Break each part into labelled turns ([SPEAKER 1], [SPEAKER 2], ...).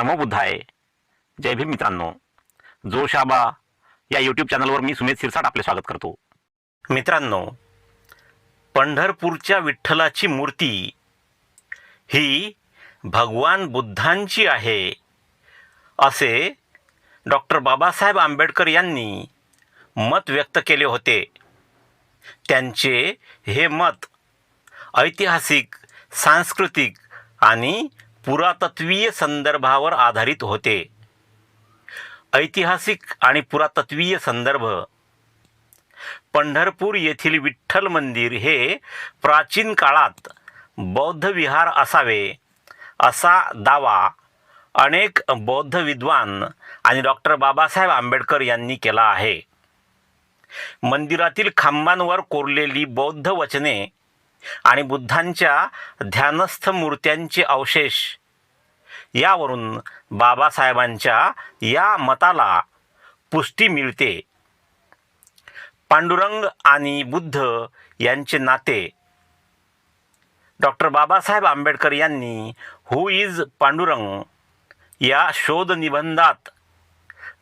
[SPEAKER 1] नमो जय भीम मित्रांनो. जोशाबा या यूट्यूब चॅनलवर मी सुमेध सिरसाट आपले स्वागत करतो. मित्रांनो पंढरपूरच्या विठ्ठलाची मूर्ती ही भगवान बुद्धांची आहे असे डॉक्टर बाबासाहेब आंबेडकर यांनी मत व्यक्त केले होते. त्यांचे हे मत ऐतिहासिक सांस्कृतिक आणि पुरातत्वीय संदर्भावर आधारित होते. ऐतिहासिक आणि पुरातत्वीय संदर्भ. पंढरपूर येथील विठ्ठल मंदिर हे प्राचीन काळात बौद्ध विहार असावे असा दावा अनेक बौद्ध विद्वान आणि डॉक्टर बाबासाहेब आंबेडकर यांनी केला आहे. मंदिरातील खांबांवर कोरलेली बौद्ध वचने आणि बुद्धांच्या ध्यानस्थ मूर्त्यांचे अवशेष. यावरून बाबासाहेबांच्या या मताला पुष्टी मिळते. पांडुरंग आणि बुद्ध यांचे नाते. डॉक्टर बाबासाहेब आंबेडकर यांनी हु इज पांडुरंग या शोध निबंधात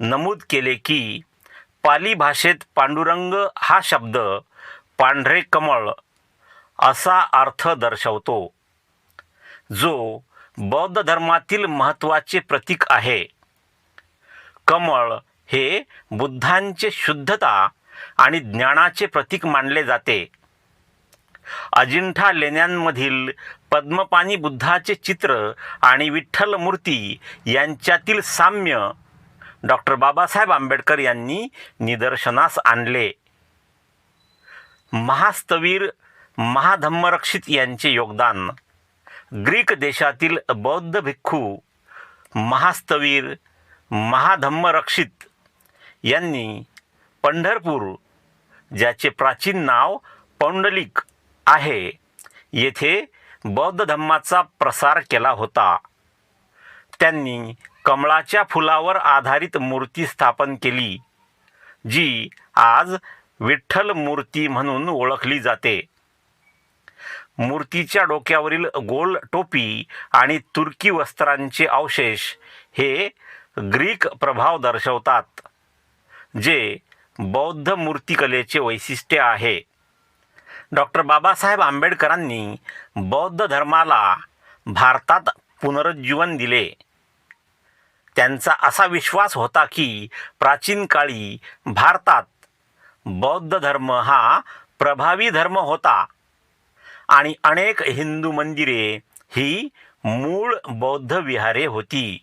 [SPEAKER 1] नमूद केले की पाली भाषेत पांडुरंग हा शब्द पांढरे कमळ असा अर्थ दर्शवतो. जो बौद्ध धर्मातील महत्त्वाचे प्रतीक आहे. कमळ हे बुद्धांचे शुद्धता आणि ज्ञानाचे प्रतीक मानले जाते. अजिंठा लेण्यांमधील पद्मपानी बुद्धाचे चित्र आणि विठ्ठल मूर्ती यांच्यातील साम्य डॉक्टर बाबासाहेब आंबेडकर यांनी निदर्शनास आणले. महास्तवीर महाधम्मरक्षित यांचे योगदान. ग्रीक देशातील बौद्ध भिक्खू महास्तवीर महाधम्मरक्षित यांनी पंढरपूर ज्याचे प्राचीन नाव पौंडलिक आहे येथे बौद्ध धम्माचा प्रसार केला होता. त्यांनी कमळाच्या फुलावर आधारित मूर्ती स्थापन केली जी आज विठ्ठल मूर्ती म्हणून ओळखली जाते. मूर्तीच्या डोक्यावरील गोल टोपी आणि तुर्की वस्त्रांचे अवशेष हे ग्रीक प्रभाव दर्शवतात जे बौद्ध मूर्तिकलेचे वैशिष्ट्य आहे. डॉक्टर बाबासाहेब आंबेडकरांनी बौद्ध धर्माला भारतात पुनरुज्जीवन दिले. त्यांचा असा विश्वास होता की प्राचीन काळी भारतात बौद्ध धर्म हा प्रभावी धर्म होता. आणि अनेक हिंदू मंदिरे ही मूळ बौद्ध विहारे होती.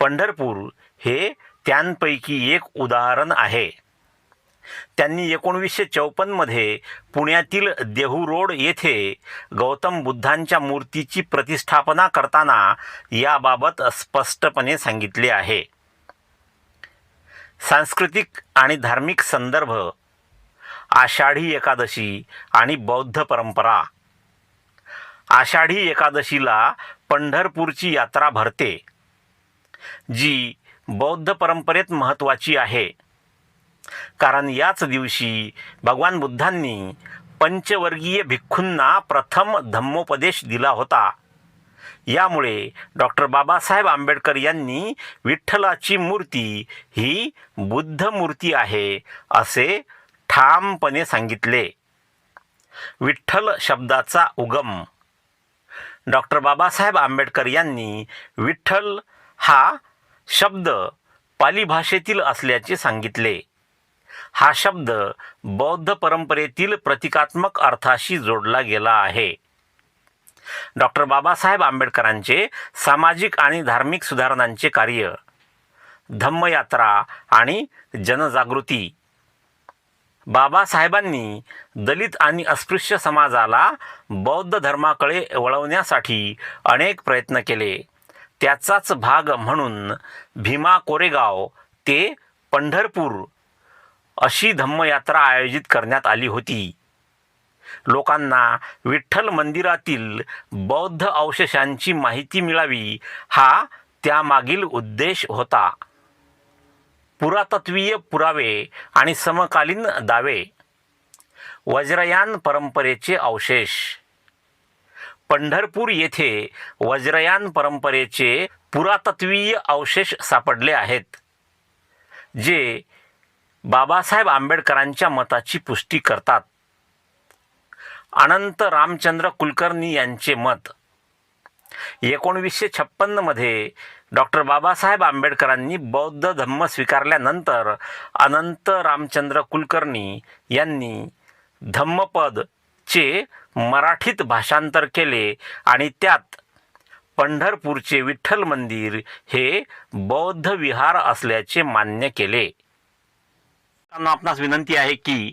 [SPEAKER 1] पंढरपूर हे त्यांपैकी एक उदाहरण आहे. त्यांनी एकोणवीसशे चौपन्नमध्ये पुण्यातील देहू रोड येथे गौतम बुद्धांच्या मूर्तीची प्रतिष्ठापना करताना याबाबत स्पष्टपणे सांगितले आहे. सांस्कृतिक आणि धार्मिक संदर्भ आषाढी एकादशी आणि बौद्ध परंपरा. आषाढी एकादशीला पंढरपूरची यात्रा भरते. जी बौद्ध परंपरेत महत्त्वाची आहे. कारण याच दिवशी भगवान बुद्धांनी पंचवर्गीय भिक्खूंना प्रथम धम्मोपदेश दिला होता. यामुळे डॉक्टर बाबासाहेब आंबेडकर यांनी विठ्ठलाची मूर्ती ही बुद्ध मूर्ती आहे असे ठामपणे सांगितले. विठ्ठल शब्दाचा उगम. डॉक्टर बाबासाहेब आंबेडकर यांनी विठ्ठल हा शब्द पाली भाषेतील असल्याचे सांगितले. हा शब्द बौद्ध परंपरेतील प्रतिकात्मक अर्थाशी जोडला गेला आहे. डॉक्टर बाबासाहेब आंबेडकरांचे सामाजिक आणि धार्मिक सुधारणांचे कार्य धम्मयात्रा आणि जनजागृती बाबासाहेबांनी दलित आणि अस्पृश्य समाजाला बौद्ध धर्माकडे वळवण्यासाठी अनेक प्रयत्न केले. त्याचाच भाग म्हणून भीमा कोरेगाव ते पंढरपूर अशी धम्मयात्रा आयोजित करण्यात आली होती. लोकांना विठ्ठल मंदिरातील बौद्ध अवशेषांची माहिती मिळावी हा त्यामागील उद्देश होता. पुरातत्वीय पुरावे आणि समकालीन दावे. वज्रयान परंपरेचे अवशेष. पंढरपूर येथे वज्रयान परंपरेचे पुरातत्वीय अवशेष सापडले आहेत जे बाबासाहेब आंबेडकरांच्या मताची पुष्टी करतात. अनंत रामचंद्र कुलकर्णी यांचे मत. एकोणवीसशे छप्पन्नमध्ये डॉक्टर बाबासाहेब आंबेडकरांनी बौद्ध धम्म स्वीकारल्यानंतर अनंत रामचंद्र कुलकर्णी यांनी धम्मपदचे मराठीत भाषांतर केले आणि त्यात पंढरपूरचे विठ्ठल मंदिर हे बौद्ध विहार असल्याचे मान्य केले. आपणास विनंती आहे की